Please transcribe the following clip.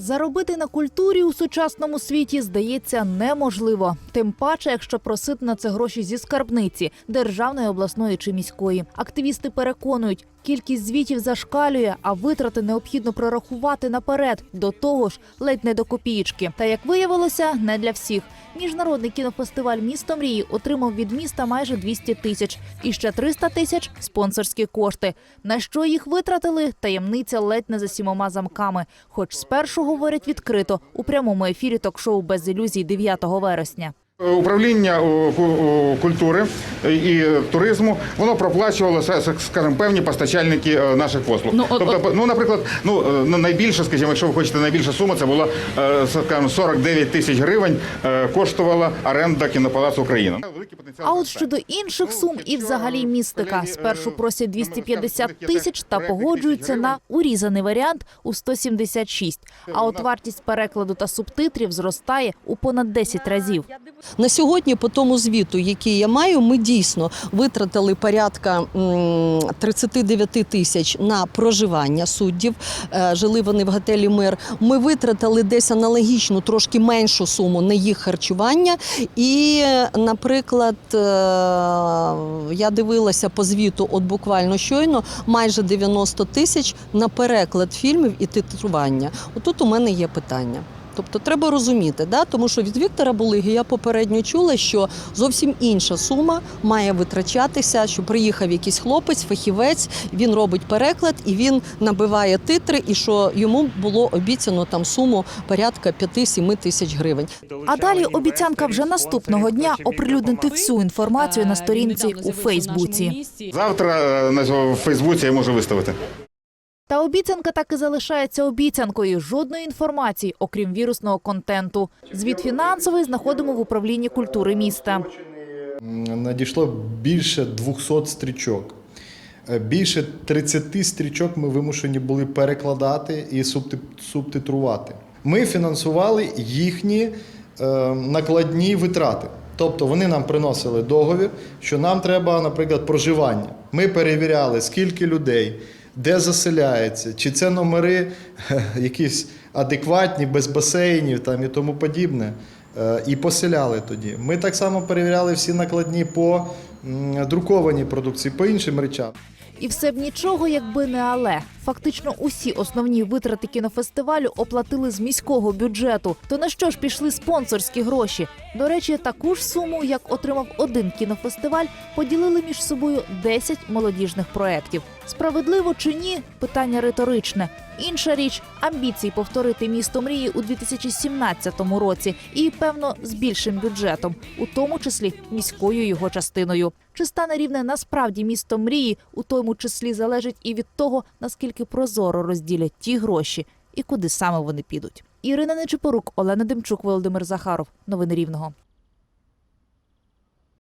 Заробити на культурі у сучасному світі здається неможливо. Тим паче, якщо просити на це гроші зі скарбниці державної, обласної чи міської. Активісти переконують, кількість звітів зашкалює, а витрати необхідно прорахувати наперед. До того ж, ледь не до копієчки. Та як виявилося, не для всіх. Міжнародний кінофестиваль Місто мрії отримав від міста майже 200 тисяч і ще 300 тисяч спонсорські кошти. На що їх витратили? Таємниця ледь не за сімома замками. Хоч спершу говорять відкрито у прямому ефірі ток-шоу без ілюзій 9 вересня. Управління о, ку- о, культури і туризму воно проплачувало скажімо, певні постачальники е, наших послуг. Ну, от- тобто, ну, наприклад, ну е, найбільше, скажімо, якщо ви хочете найбільша сума, це була е, скажімо, 49 тисяч гривень коштувала оренда кінопалацу Україна. А от щодо інших сум і взагалі містика, спершу просять 250 тисяч та погоджуються на урізаний варіант у 176. А от вартість перекладу та субтитрів зростає у понад 10 разів. На сьогодні, по тому звіту, який я маю, ми дійсно витратили порядка м, 39 тисяч на проживання суддів. Е, Жили вони в готелі Мир. Ми витратили десь аналогічну, трошки меншу суму на їх харчування. І, наприклад, е, я дивилася по звіту, от буквально щойно, майже 90 тисяч на переклад фільмів і титрування. Отут у мене є питання. Тобто треба розуміти, да? тому що від Віктора Булиги я попередньо чула, що зовсім інша сума має витрачатися, що приїхав якийсь хлопець, фахівець, він робить переклад і він набиває титри, і що йому було обіцяно там суму порядка 5-7 тисяч гривень. А далі обіцянка вже наступного дня оприлюднити всю інформацію на сторінці у Фейсбуці. Завтра е, на Фейсбуці я можу виставити. Та обіцянка так і залишається обіцянкою. Жодної інформації, окрім вірусного контенту. Звіт фінансовий знаходимо в управлінні культури міста. надійшло більше 200 стрічок. Е, Більше 30 стрічок ми вимушені були перекладати і субтитрувати. Ми фінансували їхні е, накладні витрати. Тобто вони нам приносили договір, що нам треба, наприклад, проживання. Ми перевіряли, скільки людей, де заселяється, чи це номери е, якісь адекватні, без басейнів там, і тому подібне. Е, І поселяли тоді. Ми так само перевіряли всі накладні по друкованій продукції, по іншим речам. І все б нічого, якби не але. Фактично усі основні витрати кінофестивалю оплатили з міського бюджету. То на що ж пішли спонсорські гроші? До речі, таку ж суму, як отримав один кінофестиваль, поділили між собою 10 молодіжних проєктів. Справедливо чи ні? Питання риторичне. Інша річ амбіції повторити місто мрії у 2017 році і певно з більшим бюджетом, у тому числі міською його частиною. Чи стане рівне насправді місто мрії, у тому числі залежить і від того, наскільки прозоро розділять ті гроші і куди саме вони підуть. Ірина Нечипорук, Олена Демчук, Володимир Захаров. Новини Рівного.